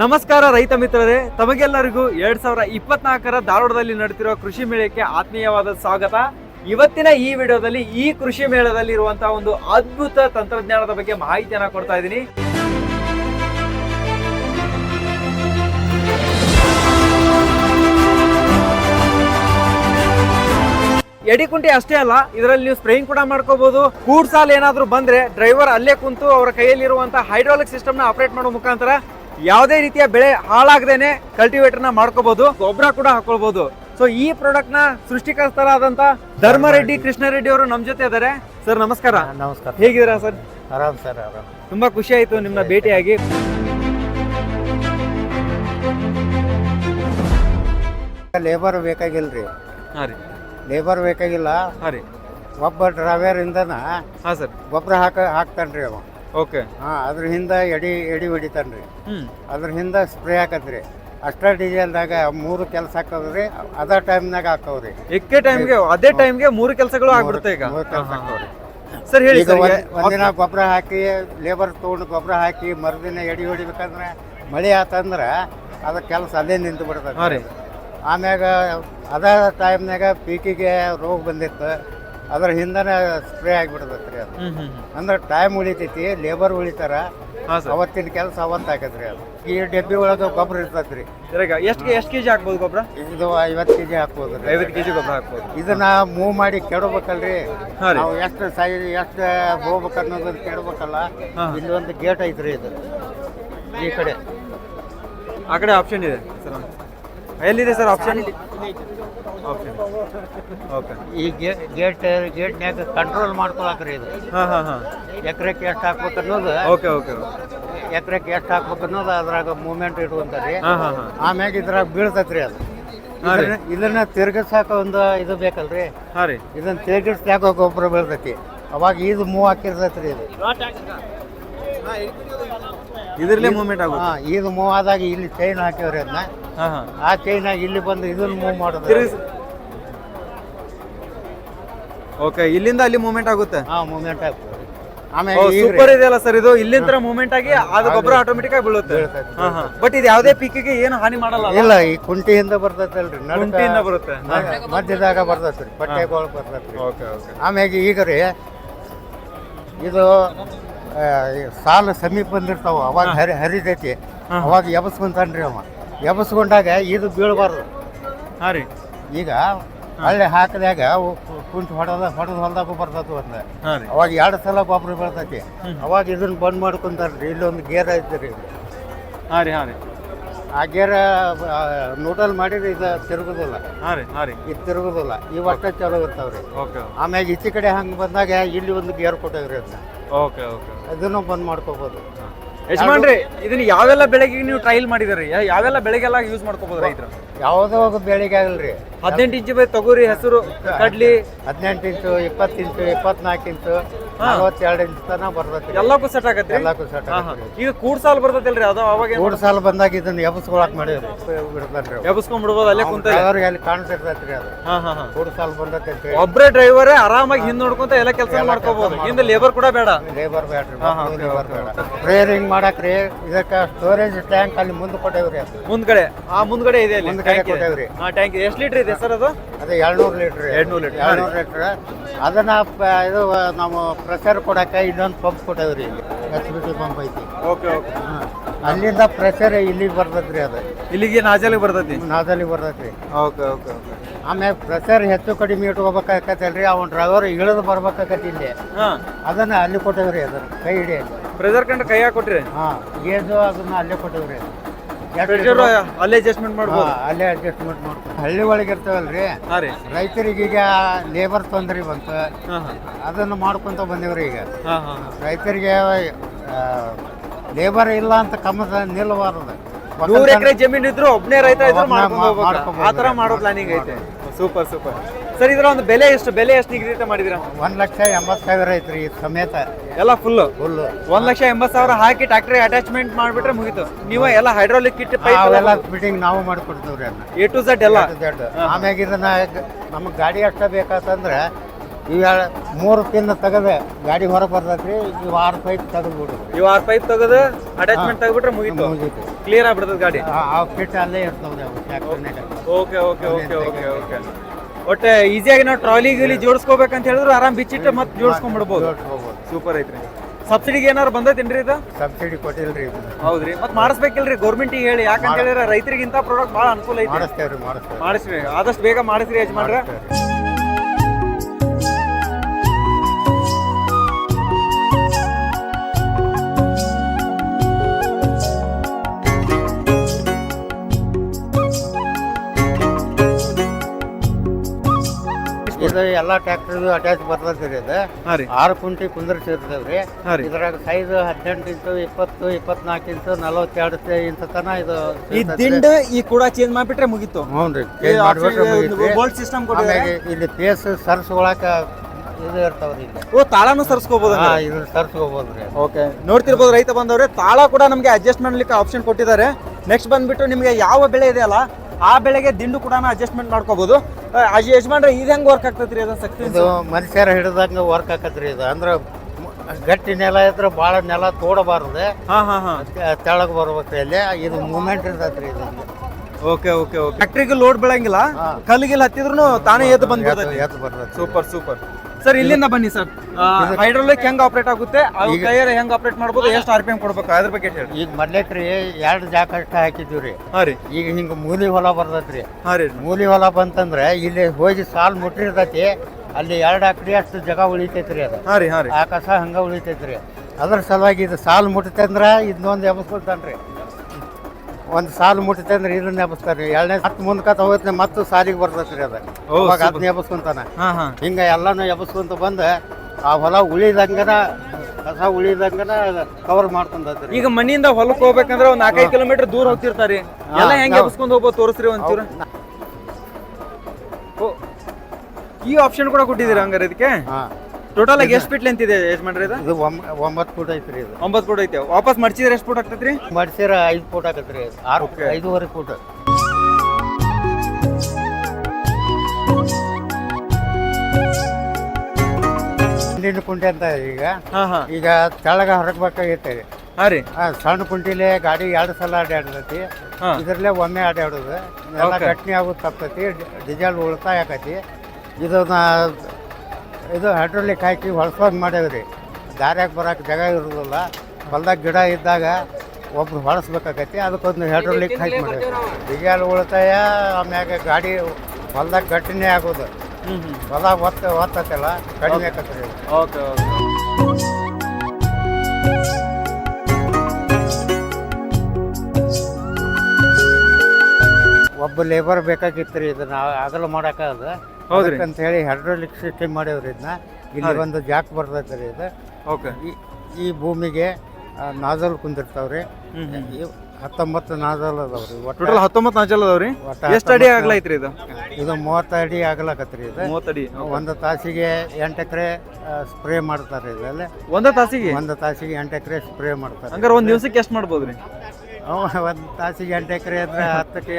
ನಮಸ್ಕಾರ ರೈತ ಮಿತ್ರರೇ, ತಮಗೆಲ್ಲರಿಗೂ ಎರಡ್ ಸಾವಿರ ಇಪ್ಪತ್ನಾಲ್ಕರ ಧಾರವಾಡದಲ್ಲಿ ನಡೆದಿರುವ ಕೃಷಿ ಮೇಳಕ್ಕೆ ಆತ್ಮೀಯವಾದ ಸ್ವಾಗತ. ಇವತ್ತಿನ ಈ ವಿಡಿಯೋದಲ್ಲಿ ಈ ಕೃಷಿ ಮೇಳದಲ್ಲಿ ಇರುವಂತಹ ಒಂದು ಅದ್ಭುತ ತಂತ್ರಜ್ಞಾನದ ಬಗ್ಗೆ ಮಾಹಿತಿಯನ್ನ ಕೊಡ್ತಾ ಇದ್ದೀನಿ. ಎಡಿಕುಂಟಿ ಅಷ್ಟೇ ಅಲ್ಲ, ಇದರಲ್ಲಿ ನೀವು ಸ್ಪ್ರೇಯಿಂಗ್ ಕೂಡ ಮಾಡ್ಕೋಬಹುದು ಕೂಡ್ಸಾಲ್ ಏನಾದ್ರೂ ಬಂದ್ರೆ ಡ್ರೈವರ್ ಅಲ್ಲೇ ಕುಂತು ಅವರ ಕೈಯಲ್ಲಿರುವಂತಹ ಹೈಡ್ರಾಲಿಕ್ ಸಿಸ್ಟಮ್ನ ಆಪರೇಟ್ ಮಾಡೋ ಮುಖಾಂತರ ಯಾವುದೇ ರೀತಿಯ ಬೆಳೆ ಹಾಳಾಗದೇನೆ ಕಲ್ಟಿವೇಟರ್ನ ಮಾಡ್ಕೋಬಹುದು ಗೊಬ್ಬರ ಕೂಡ ಹಾಕೊಳ್ಬಹುದು ಸೊ ಈ ಪ್ರಾಡಕ್ಟ್ನ ಸೃಷ್ಟಿಕರ್ತರಾದಂತ ಧರ್ಮರೆಡ್ಡಿ ಕೃಷ್ಣರೆಡ್ಡಿ ಅವರು ನಮ್ ಜೊತೆ ಇದ್ದಾರೆ. ಸರ್ ನಮಸ್ಕಾರ. ನಮಸ್ಕಾರ. ಹೇಗಿದ್ದೀರಾ ಸರ್ ಆರಾಮ್ ಸರ್ ಆರಾಮ್. ತುಂಬಾ ಖುಷಿ ಆಯ್ತು ನಿಮ್ನ ಭೇಟಿಯಾಗಿ. ಲೇಬರ್ ಬೇಕಾಗಿಲ್ರಿ. ಹಾ ರೀ. ಲೇಬರ್ ಬೇಕಾಗಿಲ್ಲ. ಹಾ ರೀ. ಒಬ್ಬ ಡ್ರೈವರ್ ಇಂದನ ಹಾ ಸರ್ ಗೊಬ್ಬರ ಹಾಕ ಹಾಕ್ತಾನ್ರಿ ಅವ. ಓಕೆ. ಹಾಂ ಅದ್ರ ಹಿಂದ ಎಡಿ ಎಡಿ ಹೊಡಿತಾನ್ರಿ ರೀ. ಅದ್ರ ಹಿಂದೆ ಸ್ಪ್ರೇ ಹಾಕತ್ರಿ ಅಷ್ಟೇ ಡೀಸೆಲ್ದಾಗ ಮೂರು ಕೆಲಸ ಹಾಕೋದ್ರಿ ಅದ ಟೈಮ್ನಾಗ ಹಾಕವ್ರಿ ಎಕ್ಕೆ ಟೈಮ್ಗೆ ಅದೇ ಟೈಮ್ಗೆ ಮೂರು ಕೆಲಸಗಳು ಆಗ್ಬಿಡುತ್ತೆ ಈಗ? ಮೂರು ಕೆಲಸ ಹಾಕೋರಿ ಸರ್ ಹೇಳಿ ಈಗ ಸರ್ ಒಂದ್- ಒಂದಿನ ಗೊಬ್ಬರ ಹಾಕಿ ಲೇಬರ್ ತೊಗೊಂಡು ಗೊಬ್ಬರ ಹಾಕಿ ಮರುದಿನ ಎಡಿ ಹೊಡಿಬೇಕಂದ್ರೆ ಮಳೆ ಆತಂದ್ರೆ ಅದ ಕೆಲಸ ಅಲ್ಲೇ ನಿಂತು ಹಾ ಬಿಡ್ತದೆ ರೀ. ಆಮ್ಯಾಗ ಅದ ಟೈಮ್ನಾಗ ಪೀಕಿಗೆ ರೋಗ ಬಂದಿತ್ತು. ಅದ್ರ ಹಿಂದನೇ ಸ್ಪ್ರೇ ಆಗಿಬಿಡ್ತೈತೆ ರೀ ಅದು. ಅಂದ್ರೆ ಟೈಮ್ ಉಳಿತೈತಿ ಲೇಬರ್ ಉಳಿತಾರ. ಅವತ್ತಿನ ಕೆಲಸ ಅವತ್ತು ಹಾಕತ್ರಿ ಅದು. ಈ ಡಬ್ಬಿ ಒಳಗೆ ಗೊಬ್ಬರ ಇರ್ತೈತೆ ರೀ ಈಗ ಎಷ್ಟು ಎಷ್ಟು ಕೆಜಿ ಹಾಕ್ಬೋದು ಗೊಬ್ಬರ? ಇದು ಐವತ್ತು ಕೆಜಿ ಹಾಕ್ಬೋದು ರೀ. ಐವತ್ತು ಕೆಜಿ ಗೊಬ್ಬರ ಹಾಕ್ಬೋದು. ಇದನ್ನ ಮೂವ್ ಮಾಡಿ ಕೆಡಬೇಕಲ್ರಿ. ಹಾ ನಾವು ಎಷ್ಟು ಸೈಜ್ ಎಷ್ಟು ಹೋಗ್ಬೇಕು ಅನ್ನೋದನ್ನ ಕೆಡಬೇಕಲ್ಲ. ಇಲ್ಲಿ ಒಂದು ಗೇಟ್ ಐತ್ರಿ ಇದು. ಈ ಕಡೆ. ಆ ಕಡೆ ಆಪ್ಷನ್ ಇದೆ ಸರ್. ಎಲ್ಲಿದೆ ಸರ್ ಆಪ್ಷನ್ ಆಪ್ಷನ್ ಓಕೆ ಈ ಗೇಟ್ ಗೇಟ್ನ್ಯಾಗ ಕಂಟ್ರೋಲ್ ಮಾಡ್ಕೊಳಕ್ರಿ ಇದು. ಹಾ ಹಾ ಹಾ. ಎಕರೆಕ್ಕೆ ಎಷ್ಟು ಹಾಕ್ಬೇಕು ಅನ್ನೋದು ಓಕೆ ಓಕೆ ಎಕರೆಕ್ಕೆ ಎಷ್ಟು ಹಾಕ್ಬೇಕು ಅನ್ನೋದು ಅದ್ರಾಗ ಮೂಮೆಂಟ್ ಇಟ್ಕೊಂತಾರೆ ಹಾ ಹಾ ಹಾ. ಆಮ್ಯಾಗ ಇದ್ರಾಗ ಬೀಳ್ತೈತ್ರಿ ಅದು. ಹಾ ರೀ. ಇದನ್ನ- ಇದನ್ನ ತಿರ್ಗಿಸಾಕ ಒಂದು ಇದು ಬೇಕಲ್ರಿ? ಹಾಂ ರೀ. ಇದನ್ನ ತಿರ್ಗಿಸ್ಯಾಕ ಗೊಬ್ಬರ ಬೀಳ್ತೈತಿ. ಅವಾಗ ಇದು ಮೂವ್ ಹಾಕಿರ್ತೈತ್ರಿ ಇದು. ಇದರಲ್ಲೇ ಮೂವ್ಮೆಂಟ್ ಆಗುತ್ತೆ. ಹಾ ಇದು ಮೂವ್ ಆದಾಗ ಇಲ್ಲಿ ಚೈನ್ ಹಾಕಿವ್ರಿ ಅದನ್ನ ಆ ಚೈನ್ ಆ ಚೈನಾಗ ಇಲ್ಲಿ ಬಂದು ಇದನ್ನ ಮೂವ್ ಮಾಡೋದು. ತಿರುಗಿಸ್ ಓಕೆ ಇಲ್ಲಿಂದ ಅಲ್ಲಿ ಮೂವ್ಮೆಂಟ್ ಆಗುತ್ತೆ? ಹಾ ಮೂವ್ಮೆಂಟ್ ಆಗುತ್ತೆ ಈಗ ಸೂಪರ್ ಇದೆಯಲ್ಲ ಸರ್ ಇದು ಇಲ್ಲಿಂದ ಮೂವ್ಮೆಂಟ್ ಆಗಿ ಅದು ಗೊಬ್ಬರ ಆಟೋಮೆಟಿಕ್ ಆಗಿ ಬೀಳುತ್ತೆ. ಬಟ್ ಇದು ಯಾವುದೇ ಪೀಕಿಗೆ ಏನು ಹಾನಿ ಮಾಡಲ್ಲ? ಇಲ್ಲ ಈ ಕುಂಟಿಯಿಂದ ಬರ್ತೈತಲ್ರಿ ಅಲ್ರಿ ಕುಂಟಿಯಿಂದ ಬರುತ್ತೆ. ಮ- ಮಧ್ಯದಾಗ ಬರ್ತೈತ್ರಿ ಪಟ್ಟೆಗಳು ಬರ್ತೈತ್ರಿ. ಓಕೆ ಓಕೆ ಆಮ್ಯಾಗ ಈಗ ರೀ ಇದು ಸಾಲು ಸಮೀಪ ಬಂದಿರ್ತಾವ ಅವಾಗ ಹರಿ ಹರಿದೈತಿ. ಅವಾಗ ಎಬಸ್ಕೊಂತಾನ್ರಿ ಅವ. ಎಬಸ್ಕೊಂಡಾಗ ಇದು ಬೀಳಬಾರ್ದು. ಹಾಂ ರೀ. ಈಗ ಹಳ್ಳಿ ಹಾಕಿದಾಗ ಕುಂಚು ಹೊಡೆದ ಹೊಡೆದ ಹೊಲ್ದಾಗ ಬರ್ತದೆ ಒಂದು. ಅವಾಗ ಎರಡು ಸಲ ಗೊಬ್ಬರ ಬೀಳ್ತೈತಿ. ಅವಾಗ ಇದನ್ನ ಬಂದ್ ಮಾಡ್ಕೊಂತಾರ್ರಿ ಇಲ್ಲೊಂದು ಗೇರ್ ಐತ್ರಿ. ಹಾಂ ರೀ ಹಾಂ ರೀ. ಆ ನೂಡಲ್ ನೂಟಲ್ ಮಾಡಿದ್ರೆ ಇದು ತಿರುಗುದಿಲ್ಲ. ಹಾಂ ರೀ ಹಾ ರೀ. ಇದು ತಿರುಗುದಿಲ್ಲ. ಈ ಅಷ್ಟೇ ಚಲೋ ಇರ್ತಾವ್ರಿ. ಓಕೆ ಆಮ್ಯಾಗ ಈಚೆ ಕಡೆ ಹಂಗೆ ಬಂದಾಗ ಇಲ್ಲಿ ಒಂದು ಗೇರ್ ಕೊಟ್ಟಿದ್ರಿ ಅದನ್ನ. ಓಕೆ ಓಕೆ ಅದನ್ನು ಬಂದ್ ಮಾಡ್ಕೋಬೋದು. ಯಜಮಾನ್ರಿ ಇದನ್ನ ಯಾವೆಲ್ಲ ಬೆಳೆಗೆ ನೀವು ಟ್ರೈಲ್ ಮಾಡಿದಾರೆ? ಯಾವೆಲ್ಲ ಬೆಳೆಗೆಲ್ಲ ಯೂಸ್ ಮಾಡ್ಕೋಬಹುದು ರೈತರು? ಯಾವುದೋ ಒಂದು ಬೆಳಿಗ್ಗೆ ಆಗಲ್ರಿ. ಹದಿನೆಂಟು ಇಂಚು ಬೈ ತೊಗರಿ ಹೆಸರು ಕಡ್ಲಿ. ಹದಿನೆಂಟು ಇಂಚು ಇಪ್ಪತ್ತು ಇಂಚು ಇಪ್ಪತ್ನಾಲ್ಕು ಇಂಚು ನಲವತ್ತೆರಡು ಇಂಚು ತನಕ ಬರ್ತೈತಿ ಎಲ್ಲಕ್ಕೂ ಸೆಟ್ ಆಗತ್ತೆ ಎಲ್ಲಕ್ಕೂ ಸೆಟ್ ಈಗ ಕೂಡ ಸಾಲ ಬರ್ತೈತಲ್ರಿ ಅದು ಅವಾಗ ಮೂರು ಸಾಲ ಬಂದಾಗ ಇದನ್ನ ಎಬಸ್ಕೊಳಕ್ ಮಾಡಿದ್ರು ಬಿಡ್ತಾನ್ರಿ ಎಬ್ಸ್ಕೊಂಡ್ ಬಿಡ್ಬೋದು ಅಲ್ಲೇ ಕುಂತ ಅವ್ರಿಗೆ ಅಲ್ಲಿ ಕಾಣಿಸಿರ್ತೈತ್ರಿ ಅದು. ಮೂರು ಸಾಲ ಬಂದೈತಿ ಅಂತ ಒಬ್ರೇ ಡ್ರೈವರ್ ಆರಾಮಾಗಿ ಹಿಂದ್ ನೋಡ್ಕೊಂತ ಎಲ್ಲ ಕೆಲಸ ಮಾಡ್ಕೋಬಹುದು ಹಿಂದೆ ಲೇಬರ್ ಕೂಡ ಬೇಡ. ಲೇಬರ್ ಬೇಡ್ರಿ ಲೇಬರ್ ಬೇಡ. ಪ್ರೇರಿಂಗ್ ಮಾಡಕ್ರಿ ಇದಕ್ಕ ಸ್ಟೋರೇಜ್ ಟ್ಯಾಂಕ್ ಅಲ್ಲಿ ಮುಂದೆ ಕೊಟ್ಟೇವ್ರಿ ಅದು. ಮುಂದ್ಗಡೆ. ಆ ಮುಂದ್ಗಡೆ ಇದೆ ಅಲ್ಲಿ. ಟ್ಯಾಂಕ್ ಕೊಟ್ಟಿದ್ರಿ. ಕೊಟ್ಟೇವ್ರಿ ಹಾ ಟ್ಯಾಂಕ್ ಎಷ್ಟು ಲೀಟರ್ ಇದೆ ಸರ್ ಅದು? ಅದು ಎರಡ್ನೂರು ಲೀಟ್ರ್ ಎರಡ್ನೂರು ಲೀಟರ್. ಎರಡ್ನೂರು ಲೀಟ್ರ್. ಅದನ್ನ ಪ- ಇದು ನಾವು ಪ್ರೆಷರ್ ಕೊಡಕ್ಕೆ ಇನ್ನೊಂದು ಪಂಪ್ ಕೊಟ್ಟೇವ್ರಿ ಇಲ್ಲಿ. ಎಚ್ ಬಿ ಟಿ ಪಂಪ್ ಐತಿ. Okay okay. ಹಾ. ಅಲ್ಲಿಂದ ಪ್ರೆಷರ್ ಇಲ್ಲಿಗೆ ಬರ್ತದ್ರಿ ಅದು. ಇಲ್ಲಿಗೆ ನಾಜಾಲಿಗೆ ಬರ್ತೈತಿ? ನಾದಲ್ಲಿ ಬರ್ತೈತ್ರಿ. Okay okay okay. ಆಮೇಲೆ ಪ್ರೆಷರ್ ಹೆಚ್ಚು ಕಡಿಮೆ ಇಟ್ಕೋಬೇಕಾಕತ್ತಲ್ರಿ ಅವ್ನ ಡ್ರೈವರ್ ಇಳಿದು ಬರ್ಬೇಕಾಕತಿ ಇಲ್ಲಿ. ಹಾ. ಅದನ್ನ ಅಲ್ಲಿ ಕೊಟ್ಟೇವ್ರಿ ಅದನ್ನ ಕೈ ಹಿಡಿಯಲ್ಲಿ ಪ್ರೆಷರ್ ಕಂಡು ಕೈ ಹಾಕೊಟ್ರಿ ಹಾ ಏನು ಅದನ್ನ ಅಲ್ಲೇ ಕೊಟ್ಟೇವ್ರಿ ಪ್ರೆಷರ್ ಅಲ್ಲೇ ಅಡ್ಜಸ್ಟ್ಮೆಂಟ್ ಮಾಡ್ಬೋದು? ಅಲ್ಲೇ ಅಡ್ಜಸ್ಟ್ಮೆಂಟ್ ಮಾಡ್ಬೋದು ಹಳ್ಳಿ ಒಳಗೆ ಇರ್ತಾವಲ್ರಿ? ಹಾ ರೀ. ರೈತರಿಗೆ ಈಗ ಲೇಬರ್ ತೊಂದರೆ ಬಂತು. ಹಾ ಹಾ. ಅದನ್ನು ಮಾಡ್ಕೊಂತ ಬಂದೇವ್ರಿ ಈಗ. ಹಾ ಹಾ ರೈತರಿಗೆ ಲೇಬರ್ ಇಲ್ಲ ಅಂತ ಕಮ್ಮದ ನಿಲ್ಲಬಾರದು. ಜಮೀನು ಎಕರೆ ಜಮೀನು ಇದ್ರು ಒಬ್ಬನೇ ರೈತ ಇದ್ರು ಹೋಗ್ಬೇಕು. ಆ ತರ ಮಾಡೋ ಪ್ಲಾನಿಂಗ್ ಐತೆ. ಸೂಪರ್ ಸೂಪರ್ ಸರ್ ಇದರ ಒಂದು ಬೆಲೆ ಎಷ್ಟು? ಬೆಲೆ ಎಷ್ಟು ನಿಗದಿತ ಮಾಡಿದಿರಾ ಒಂದ್ ಲಕ್ಷ ಎಂಬತ್ ಸಾವಿರ ಐತ್ರಿ ಇದ್ ಸಮೇತ. ಎಲ್ಲ ಫುಲ್ ಫುಲ್ ಒಂದ್ ಲಕ್ಷ ಎಂಬತ್ ಸಾವಿರ ಹಾಕಿ ಟ್ರಾಕ್ಟರ್ ಅಟ್ಯಾಚ್ಮೆಂಟ್ ಮಾಡ್ಬಿಟ್ರೆ ಮುಗಿತು. ನೀವು ಎಲ್ಲ ಹೈಡ್ರಾಲಿಕ್ ಕಿಟ್ ಅವೆಲ್ಲ ಫಿಟ್ಟಿಂಗ್ ನಾವು ಮಾಡ್ಕೊಡ್ತೀವ್ರಿ ಅದನ್ನ. ಎ ಟು ಝಡ್ ಎಲ್ಲ? ಆಮ್ಯಾಗ ಇದನ್ನ ನಮ್ಗೆ ಗಾಡಿ ಅಷ್ಟ ಬೇಕಾತಂದ್ರೆ ಇವ ಮೂರು ಪಿನ್ ತೆಗೆದ ಗಾಡಿ ಹೊರಗೆ ಬರ್ತೈತ್ರಿ ಇವು ಆರು ಪೈಪ್ ತೆಗೆದು ಬಿಡ್ರಿ ಇವ್ ಆರ್ ಪೈಪ್ ತೆಗೆದು ಅಟ್ಯಾಚ್ಮೆಂಟ್ ತೆಗ್ಬಿಟ್ರೆ ಮುಗೀತು. ಮುಗೀತು. ಕ್ಲಿಯರ್ ಆಗ್ಬಿಡ್ತದೆ ಗಾಡಿ? ಆ- ಫಿಟ್ ಅಲ್ಲೇ ಇರ್ತಾವ್ರಿ ಅವು ಟ್ಯಾಕ್ಟರ್ನಾಗ okay okay okay okay okay ಒಟ್ಟೆ ಈಸಿಯಾಗಿ ನಾವು ಟ್ರಾಲಿ ಗೀಲಿ ಜೋಡಿಸ್ಕೋಬೇಕಂತ ಹೇಳಿದ್ರು ಆರಾಮ್ ಬಿಚ್ಚಿಟ್ಟು ಮತ್ತೆ ಜೋಡಿಸ್ಕೊಂಡ್ಬಿಡ್ಬೋದು ಸೂಪರ್ ಐತ್ರಿ. ಸಬ್ಸಿಡಿಗೆ ಏನಾರು ಬಂದೈತೇನ್ರಿ ಇದು? ಸಬ್ಸಿಡಿ ಕೊಟ್ಟಿಲ್ರಿ ಹೌದ್ರಿ. ಮತ್ತೆ ಮಾಡಿಸ್ಬೇಕಿಲ್ರಿ ಗೌರ್ಮೆಂಟಿಗೆ ಹೇಳಿ. ಯಾಕಂತ ಹೇಳಿದ್ರೆ ರೈತರಿಗೆ ಇಂಥ ಪ್ರಾಡಕ್ಟ್ ಭಾಳ ಅನುಕೂಲ ಐತಿ ಮಾಡಿಸ್ತೇವ್ರಿ ಮಾಡಿಸ್ತೇವೆ ಮಾಡಿಸ್ರಿ ಆದಷ್ಟು ಬೇಗ ಮಾಡಿಸ್ರಿ ಯಜಮಾನ್ರ. ಇದು ಎಲ್ಲ ಟ್ಯಾಕ್ಟರ್ ಅಟ್ಯಾಚ್ ಬರ್ತದೆ ರೀ ಇದು ಹಾ ರೀ. ಆರು ಕುಂಟಿ ಕುಂದರ್ಸಿರ್ತೇವ್ರಿ ಹಾ ರೀ. ಇದ್ರಾಗ ಸೈಜ್ ಹದಿನೆಂಟು ಇಂಚು ಇಪ್ಪತ್ತು ಇಪ್ಪತ್ನಾಲ್ಕು ಇಂಚು ನಲವತ್ತೆರಡು ಇಂಚ ತನ ಇದು ಈ ದಿಂಡ್ ಈ ಕೂಡ ಚೇಂಜ್ ಮಾಡ್ಬಿಟ್ರೆ ಮುಗೀತು. ಹ್ಞೂ ರೀ ಚೇಂಜ್ ಮಾಡ್ಬಿಟ್ರೆ ಮುಗೀತ್ರಿ. ಬೋಲ್ಟ್ ಸಿಸ್ಟಮ್ ಆಮ್ಯಾಗ ಇಲ್ಲಿ ಪೇಸ್ ಸರ್ಸ್ಕೊಳಕ ಇದು ಇರ್ತಾವ್ರಿ ಇಲ್ಲಿ. ಓ ತಾಳನು ಸರ್ಸ್ಕೋಬಹುದು ಹಾ ಇದ್ರ ಸರ್ಸ್ಕೋಬೋದ್ರಿ ಓಕೆ ನೋಡ್ತಿರ್ಬೋದು ರೈತ ಬಂದವ್ರೆ ತಾಳ ಕೂಡ ನಮಗೆ ಅಡ್ಜಸ್ಟ್ ಮಾಡ್ಲಿಕ್ಕೆ ಆಪ್ಷನ್ ಕೊಟ್ಟಿದ್ದಾರೆ. ನೆಕ್ಸ್ಟ್ ಬಂದ್ಬಿಟ್ಟು ನಿಮಗೆ ಯಾವ ಬೆಳೆ ಇದೆಯಲ್ಲ ಆ ಬೆಳೆಗೆ ದಿಂಡು ಕೂಡ ಅಡ್ಜಸ್ಟ್ಮೆಂಟ್ ಮಾಡ್ಕೋಬಹುದು ಅಜಿ ಯಜಮಾನ್ರೆ ಇದು ಹೆಂಗೆ ವರ್ಕ್ ಆಗ್ತೈತ್ರಿ ಅದನ್ನ ಸಕ್ತಿ ಇದು ಮನುಷ್ಯರ ಹಿಡಿದಂಗ ವರ್ಕ್ ಆಕತ್ರಿ ಇದು. ಅಂದ್ರ ಮ- ಗಟ್ಟಿ ನೆಲ ಇದ್ರೆ ಭಾಳ ನೆಲ ತೋಡಬಾರ್ದು. ಹಾ ಹಾ ಹಾ. ತೆಳಗ್ ಬರ್ಬೇಕ್ರಿ ಅಲ್ಲಿ. ಇದು ಮೂಮೆಂಟ್ ಇರ್ತೈತ್ರಿ ಇದು. Okay okay okay. ಫ್ಯಾಕ್ಟ್ರಿಗೆ ಲೋಡ್ ಬೆಳಂಗಿಲ್ಲ. ಹಾ. ಕಲ್ಲಿಗಿಲ್ಲ ಹತ್ತಿದ್ರು ತಾನೇ ಎದ್ದು ಬಂದ್ಬಿಡ್ತೈತಿ. ಎತ್ತು ಬರ್ತೈತಿ ಸೂಪರ್ ಸೂಪರ್ ಸರ್ ಇಲ್ಲಿಂದ ಬನ್ನಿ ಸರ್ ಹೈಡ್ರೋಲಿಕ್ ಹೆಂಗ್ ಆಪರೇಟ್ ಆಗುತ್ತೆ? ಈಗ- ಹೆಂಗ್ ಆಪರೇಟ್ ಮಾಡ್ಬೋದು? ಎಷ್ಟು ಆರ್ ಪಿ ಎಂ ಕೊಡ್ಬೇಕು? ಅದ್ರ ಬಗ್ಗೆ ಹೇಳಿ. ಈಗ ಮೊದ್ಲೇಕ್ರಿ ಎರಡು ಜಾಕ ಅಷ್ಟ ಹಾಕಿದ್ವಿ ರೀ. ಹಾ ರೀ. ಈಗ ಹಿಂಗ ಮೂಲಿ ಹೊಲ ಬರ್ತೈತ್ರಿ. ಹಾ ರೀ. ಮೂಲಿ ಹೊಲ ಬಂತಂದ್ರೆ ಇಲ್ಲಿ ಹೋಗಿ ಸಾಲ್ ಮುಟ್ಟಿರ್ತೈತಿ ಅಲ್ಲಿ ಎರಡು ಅಕಡಿ ಅಷ್ಟು ಜಾಗ ಉಳಿತೈತ್ರಿ ಅದು. ಹಾ ರೀ ಹಾ ರೀ. ಆ ಕಸ ಹಂಗ ಉಳಿತೈತ್ರಿ. ಅದ್ರ ಸಲುವಾಗಿ ಇದು ಸಾಲ್ ಮುಟ್ಟತಂದ್ರ ಇದನ್ನೊಂದು ಎಬ್ಸ್ಕೊಳ್ತಾನ್ರಿ ಒಂದು ಸಾಲು ಮುಟ್ಟತಂದ್ರೆ ಇದನ್ನ ಎಬ್ಸ್ತಾರ್ರಿ ಎರಡನೇ ಹತ್ತು ಮುಂದಕ್ಕೆ ಹೋಗುತ್ತೆ ಮತ್ತು ಸಾಲಿಗೆ ಬರ್ತೈತ್ರಿ ರೀ ಓ, ಅವಾಗ. ಅದನ್ನ ಎಬ್ಸ್ಕೊಂತಾನ ಹಿಂಗ ಎಲ್ಲಾನು ಎಬಸ್ಕೊಂತ ಬಂದ ಆ ಹೊಲ ಉಳಿದಂಗನ ಕಸ ಉಳಿದಂಗನ ಕವರ್ ಮಾಡ್ಕೊಂತ ಈಗ ಮನೆಯಿಂದ ಹೊಲಕ್ಕೆ ಹೋಗ್ಬೇಕಂದ್ರೆ ಒಂದ್ ನಾಲ್ಕೈದು ಕಿಲೋಮೀಟರ್ ದೂರ ಹೋಗ್ತಿರ್ತಾರೆ. ಎಲ್ಲ ಹೆಂಗ್ ಎಬಸ್ಕೊಂಡ್ ಹೋಗ್ಬೋದು ತೋರಿಸ್ರಿ ಒಂಚೂರು. ಓ, ಈ ಆಪ್ಷನ್ ಕೂಡ ಕೊಟ್ಟಿದ್ದೀರಾ ಹಂಗಾರೆ ಇದಕ್ಕೆ? ಹಾ. ಟೋಟಲ್ ಆಗಿ ಎಷ್ಟು ಫೀಟ್ ಲೆಂತ್ ಇದೆ ಯಜಮಾನ್ರಿ ಇದು? ಇದು ಒಂಬ- ಒಂಬತ್ತು ಫೂಟ್ ಐತ್ರಿ ಇದು. ಒಂಬತ್ತು ಫೂಟ್ ಐತೆ. ವಾಪಸ್ ಮಡ್ಚಿದ್ರೆ ಎಷ್ಟು ಫೂಟ್ ಆಗ್ತೈತ್ರಿ? ಮಡ್ಸಿರ ಐದು ಫೂಟ್ ಆಗತ್ರಿ. ರೀ ಆರು Okay. ಐದೂವರೆ ಫೂಟ್ ಹಿಂದಿನ ಕುಂಟೆ ಅಂತ ಈಗ. ಹಾ ಹಾ. ಈಗ ತೆಳಗ ಹೊರಗ್ಬೇಕಾಗೈತೆ. ಹಾ ರೀ. ಆ ಸಣ್ಣ ಕುಂಟಿಲೆ ಗಾಡಿ ಎರಡು ಸಲ ಅಡ್ಯಾಡ್ತೈತಿ ಹಾ. ಇದ್ರಲ್ಲೇ ಒಮ್ಮೆ ಅಡ್ಡಾಡೋದು ಎಲ್ಲ ಕಟ್ನಿ ಆಗೋದು ತಪ್ತೈತಿ. ಡೀಸೆಲ್ ಉಳಿತಾಯ ಆಕತಿ ಇದು ನಾ- ಇದು ಹೈಡ್ರೋಲಿಕ್ ಹಾಕಿ ಹೊಳ್ಸೋಂಗ್ ಮಾಡೇವ್ರಿ ದಾರ್ಯಾಗ ಬರೋಕೆ ಜಾಗ ಇರೋದಿಲ್ಲ. ಹೊಲ್ದಾಗ ಗಿಡ ಇದ್ದಾಗ ಒಬ್ರು ಹೊಳಸ್ಬೇಕಾಗತಿ ಅದಕ್ಕೊಂದು ಹೈಡ್ರೋಲಿಕ್ ಹಾಕಿ ಮಾಡೇವಿ ಡಿಜಲ್ ಉಳಿತಾಯ ಆಮ್ಯಾಗ ಗಾಡಿ ಹೊಲ್ದಾಗ ಗಟ್ಟಿನೇ ಆಗೋದು. ಹೊಲ ಒತ್ತ ಒತ್ತತ್ತಲ್ಲ ಕಡಿಮೆ ಆಕತ್ರಿ. Okay okay. ಒಬ್ಬ ಲೇಬರ್ ಬೇಕಾಗಿತ್ತು ರೀ ಇದನ್ನ ಆಗಲು ಮಾಡಕ್ಕಾಗದ ಹೌದ್ರಿ. ಅಂತ ಹೇಳಿ ಹೈಡ್ರೋಲಿಕ್ ಸಿಸ್ಟಮ್ ಮಾಡೇವ್ರಿ ಇದನ್ನ ಇಲ್ಲಿ ಒಂದು ಜಾಕ್ ಬರ್ತೈತೆ ರೀ ಇದು. ಓಕೆ. ಈ- ಭೂಮಿಗೆ ನಾಜಲ್ ಕುಂದಿರ್ತಾವ್ರಿ. ಹತ್ತೊಂಬತ್ತು ನಾಜಲ್ ಅದಾವ್ರಿ ಒಟ್ಟು. ಟೋಟಲ್ ಹತ್ತೊಂಬತ್ತು ನಾಜಲ್ ಅದಾವ್ರಿ? ಎಷ್ಟು ಅಡಿ ಆಗ್ಲೈತ್ರಿ ಇದು? ಇದು ಮೂವತ್ತು ಅಡಿ ಆಗ್ಲಕತ್ರಿ ಇದು. ಅಡಿ ಒಂದು ತಾಸಿಗೆ ಎಂಟು ಎಕರೆ ಸ್ಪ್ರೇ ಮಾಡ್ತಾರೆ ಇದರಲ್ಲಿ. ಒಂದು ತಾಸಿಗೆ? ಒಂದು ತಾಸಿಗೆ ಎಂಟು ಎಕರೆ ಸ್ಪ್ರೇ ಮಾಡ್ತಾರೆ. ಹಂಗಾರೆ ಒಂದು ದಿವ್ಸಕ್ಕೆ ಎಷ್ಟು ಮಾಡ್ಬೋದ್ರಿ? ಒಂದು ತಾಸಿಗೆ ಎಂಟು ಎಕರೆ ಅಂದ್ರೆ ಹತ್ತಕ್ಕೆ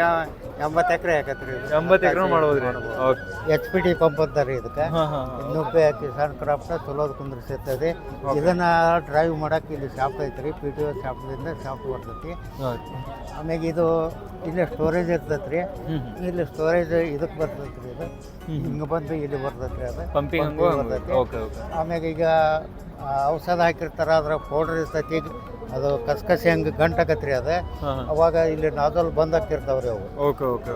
ಎಂಬತ್ತು ಎಕರೆ ಹಾಕತ್ರಿ ಇದು. ಎಂಬತ್ತು ಎಕರೆ ಮಾಡ್ಬೋದ್ರಿ okay. H P D pump ಅಂತಾರೆ ಇದಕ್ಕೆ. ಇನ್ನೊಬ್ಬ ಕಿಸಾನ್ ಕ್ರಾಫ್ಟ್ ಚಲೋದ್ ಕುಂದ್ರಿಸಿರ್ತದೆ ಇದನ್ನ ಡ್ರೈವ್ ಮಾಡಕ್ಕೆ ಇಲ್ಲಿ ಶಾಪ್ ಐತ್ರಿ ಪಿ ಟಿ ಒ ಶಾಪ್ದಿಂದ ಶಾಪ್ ಬರ್ತೈತಿ ಆಮ್ಯಾಗ ಇದು ಇಲ್ಲಿ ಸ್ಟೋರೇಜ್ ಇರ್ತೈತ್ರಿ ಹ್ಮ್ ಇಲ್ಲಿ ಸ್ಟೋರೇಜ್ ಇದಕ್ಕೆ ಬರ್ತೈತ್ರಿ ಇದು. ಹಿಂಗೆ ಬಂದು ಇಲ್ಲಿ ಬರ್ತೈತ್ರಿ ಅದು. ಪಂಪಿಂಗ್ ಹಂಗು ಬರ್ತೈತಿ. Okay okay. ಆಮ್ಯಾಗ ಈಗ ಆ, ಔಷಧ ಹಾಕಿರ್ತಾರ ಅದ್ರ ಪೌಡ್ರ್ ಇರ್ತೈತಿ. ಅದು ಕಸ್ಕಸಿ ಹಂಗೆ ಗಂಟಾಕತ್ರಿ ಅದು. ಅವಾಗ ಇಲ್ಲಿ ನಾದಲ್ ಬಂದ್ ಆಗ್ತಿರ್ತಾವ್ರಿ ಅವು. ಓಕೆ ಓಕೆ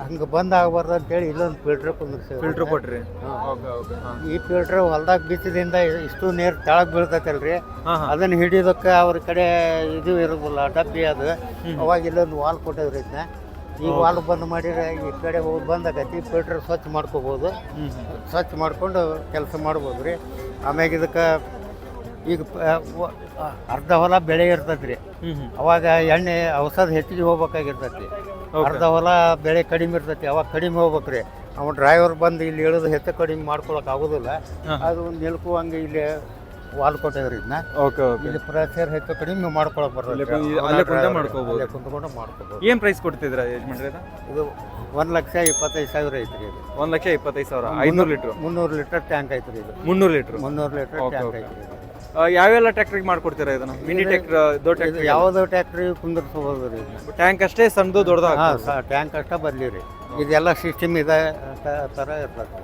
ಹಂಗೆ ಬಂದ್ ಆಗಬಾರ್ದು ಅಂತೇಳಿ ಇಲ್ಲೊಂದು ಫಿಲ್ಟರ್ ಕುಂದಿರ್ಸೇವೆ ಫಿಲ್ಟರ್ ಕೊಟ್ರಿ? ಈ ಫಿಲ್ಟರ್ ಹೊಲ್ದಾಗ ಬಿತ್ತದಿಂದ ಇಷ್ಟು ನೀರು ತೆಳಗ್ ಬೀಳ್ತೈತಲ್ರಿ. ಅದನ್ನ ಹಿಡಿಯೋದಕ್ಕೆ ಅವ್ರ ಕಡೆ ಇದು ಇರೋದಿಲ್ಲ ಡಬ್ಬಿ ಅದು. ಅವಾಗ ಇಲ್ಲೊಂದು ವಾಲ್ ಕೊಟ್ಟದ್ರಿ ಇದನ್ನ. ಈ ವಾಲ್ ಬಂದ್ ಮಾಡಿದ್ರೆ ಈ ಕಡೆ ಹೋಗಿ ಬಂದಾಗತಿ ಫಿಲ್ಟರ್ ಸ್ವಚ್ಛ ಮಾಡ್ಕೋಬೋದು. ಸ್ವಚ್ಛ ಮಾಡ್ಕೊಂಡು ಕೆಲಸ ಮಾಡ್ಬೋದು ರೀ ಆಮ್ಯಾಗ ಇದಕ್ಕೆ ಈಗ ಪ- ವ- ಅರ್ಧ ಹೊಲ ಬೆಳೆ ಇರ್ತೈತಿ ರೀ ಅವಾಗ ಎಣ್ಣೆ ಔಷಧ ಹೆಚ್ಚಿಗೆ ಹೋಗ್ಬೇಕಾಗಿರ್ತೈತಿ. ಅರ್ಧ ಹೊಲ ಬೆಳೆ ಕಡಿಮೆ ಇರ್ತೈತಿ. ಅವಾಗ ಕಡಿಮೆ ಹೋಗ್ಬೇಕ್ರಿ. ಅವ ಡ್ರೈವರ್ ಬಂದು ಇಲ್ಲಿ ಇಳಿದು ಹೆಚ್ಚು ಕಡಿಮೆ ಮಾಡ್ಕೊಳಕ್ ಆಗೋದಿಲ್ಲ. ಅದು ಒಂದು ನಿಲ್ಕು ಹಂಗೆ ಇಲ್ಲಿ ವಾಲ್ ಕೊಟ್ಟಿದ್ರಿ ಇದನ್ನ ಓಕೆ ಓಕೆ. ಇಲ್ಲಿ ಪ್ರೆಷರ್ ಹೆಚ್ಚು ಕಡಿಮೆ ಮಾಡ್ಕೊಳಕ್ ಅಲ್ಲೇ ಬರ್ತದೆ ಕುಂತ್- ಅಲ್ಲೇ ಕುಂತೇ ಮಾಡ್ಕೊಬೋದು. ಅಲ್ಲೇ ಕುಂತ್ಕೊಂಡು ಮಾಡ್ಕೋಬಹುದು ಏನು ಪ್ರೈಸ್ ಕೊಡ್ತಿದ್ರ ಯಜಮಾನ್ರೆ ಇದು? ಇದು ಒಂದ್ ಲಕ್ಷ ಇಪ್ಪತ್ತೈದು ಸಾವಿರ ಐತ್ರಿ ಇದು. ಒಂದ್ ಲಕ್ಷ ಇಪ್ಪತ್ತೈದು ಸಾವಿರ. ಐನೂರು ಲೀಟರ್. ಮುನ್ನೂರು ಲೀಟರ್ ಟ್ಯಾಂಕ್ ಐತ್ರಿ ಇದು. ಮುನ್ನೂರು ಲೀಟರ್. ಮುನ್ನೂರು ಲೀಟರ್ ಟ್ಯಾಂಕ್. ಐತ್ರಿ ಇದು. ಯಾವೆಲ್ಲ ಟ್ರ್ಯಾಕ್ಟರ್ಗೆ ಮಾಡ್ಕೊಡ್ತೀರಾ ಇದನ್ನ? ಮಿನಿ ಟ್ರ್ಯಾಕ್ಟರ್ ದೊಡ್ಡ ಇದು ಟ್ರ್ಯಾಕ್ಟರ್ ಯಾವ್ದು ಟ್ಯಾಕ್ಟ್ರಿ ಕುಂದಿರ್ಸ್ಬೋದು ರೀ ಟ್ಯಾಂಕ್ ಅಷ್ಟೇ ಸಣ್ಣದು ದೊಡ್ಡದಾಗ ಹಾ ಟ್ಯಾಂಕ್ ಅಷ್ಟ ಬರ್ಲಿ ರೀ. ಇದೆಲ್ಲ ಸಿಸ್ಟಮ್ ಇದೆ ಅಂತ ತರ ಇರ್ತದೆ.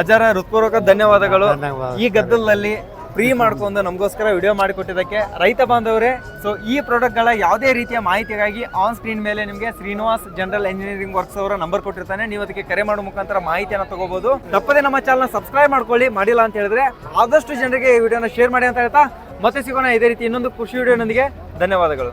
ಅಜ್ಜಾರ ಹೃತ್ಪೂರ್ವಕ ಧನ್ಯವಾದಗಳು. ಧನ್ಯವಾದ. ಈ ಗದ್ದಲದಲ್ಲಿ ಫ್ರೀ ಮಾಡ್ಕೊಂಡು ನಮಗೋಸ್ಕರ ವಿಡಿಯೋ ಮಾಡಿಕೊಟ್ಟಿದ್ದಕ್ಕೆ ರೈತ ಬಾಂಧವರೇ ಸೊ ಈ ಪ್ರಾಡಕ್ಟ್ಗಳ ಯಾವುದೇ ರೀತಿಯ ಮಾಹಿತಿಗಾಗಿ ಆನ್ ಸ್ಕ್ರೀನ್ ಮೇಲೆ ನಿಮಗೆ ಶ್ರೀನಿವಾಸ್ ಜನರಲ್ ಇಂಜಿನಿಯರಿಂಗ್ ವರ್ಕ್ಸ್ ಅವರ ನಂಬರ್ ಕೊಟ್ಟಿರ್ತಾನೆ. ನೀವು ಅದಕ್ಕೆ ಕರೆ ಮಾಡೋ ಮುಖಾಂತರ ಮಾಹಿತಿಯನ್ನು ತಗೋಬಹುದು ತಪ್ಪದೆ ನಮ್ಮ ಚಾನಲ್ನ ಸಬ್ಸ್ಕ್ರೈಬ್ ಮಾಡ್ಕೊಳ್ಳಿ, ಮಾಡಿಲ್ಲ ಅಂತ ಹೇಳಿದ್ರೆ ಆದಷ್ಟು ಜನರಿಗೆ ಈ ವಿಡಿಯೋನ ಶೇರ್ ಮಾಡಿ ಅಂತ ಹೇಳ್ತಾ, ಮತ್ತೆ ಸಿಗೋಣ ಇದೇ ರೀತಿ ಇನ್ನೊಂದು ಖುಷಿ ವಿಡಿಯೋನೊಂದಿಗೆ ಧನ್ಯವಾದಗಳು.